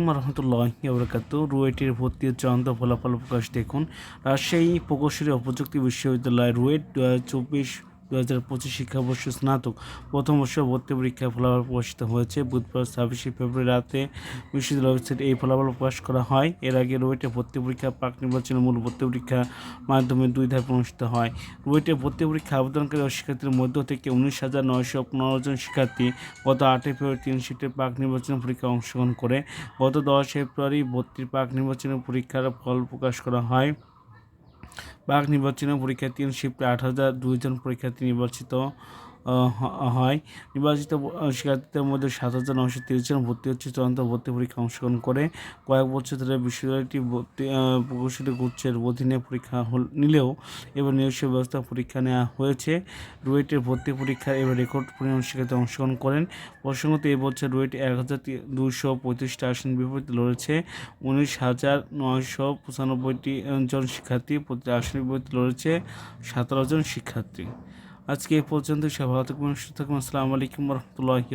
রহমতুল্লাহ বরকাত রুয়েটের ভর্তির চূড়ান্ত ফলাফল প্রকাশ দেখুন। রাজশাহী প্রকৌশলী প্রযুক্তি বিশ্ববিদ্যালয় রুয়েট চব্বিশ দু হাজার পঁচিশ শিক্ষাবর্ষ স্নাতক প্রথম বর্ষ ভর্তি পরীক্ষার ফলাফল প্রকাশিত হয়েছে। বুধবার ছাব্বিশে ফেব্রুয়ারি রাতে বিশ্ববিদ্যালয় ওয়েবসাইটে এই ফলাফল প্রকাশ করা হয়। এর আগে রুয়েটে ভর্তি পরীক্ষা, পাক নির্বাচনের মূল ভর্তি পরীক্ষার মাধ্যমে দুই ধাপে অনুষ্ঠিত হয়। রুয়েটে ভর্তি পরীক্ষা আবেদনকারী শিক্ষার্থীর মধ্য থেকে উনিশ হাজার নয়শো পনেরো জন শিক্ষার্থী গত আটই ফেব্রুয়ারি তিন সিটের পাক নির্বাচন পরীক্ষায় অংশগ্রহণ করে। গত দশ ফেব্রুয়ারি ভর্তির পাক নির্বাচনের পরীক্ষার ফল প্রকাশ করা হয়। পাক নির্বাচনের পরীক্ষায় তিন আট হাজার দুইজন পরীক্ষার্থী নির্বাচিত। হয়। নির্বাচিত শিক্ষার্থীদের মধ্যে সাত হাজার নশো তিরিশ জন ভর্তি হচ্ছে। চূড়ান্ত ভর্তি পরীক্ষা অংশগ্রহণ করে কয়েক বছর ধরে বিশ্ববিদ্যালয়টি ভর্তি প্রকৌশলী গুচ্ছের অধীনে পরীক্ষা নিলেও এবার নিজস্ব ব্যবস্থা পরীক্ষা নেওয়া হয়েছে। রুয়েটের ভর্তি পরীক্ষায় এবার রেকর্ড পরিমাণ শিক্ষার্থী অংশগ্রহণ করেন। প্রসঙ্গত এবছর রুয়েট এক হাজার দুশো পঁয়ত্রিশটা আসন বিপরীতে লড়েছে। উনিশ হাজার নয়শো পঁচানব্বইটি জন শিক্ষার্থী প্রতি আসন বিপরীতে লড়েছে। সতেরো জন শিক্ষার্থী। আজকে এ পর্যন্ত সবাই ভালো থাকবেন সুস্থ থাকবেন। আসসালামু আলাইকুম রহমতুল্লাহি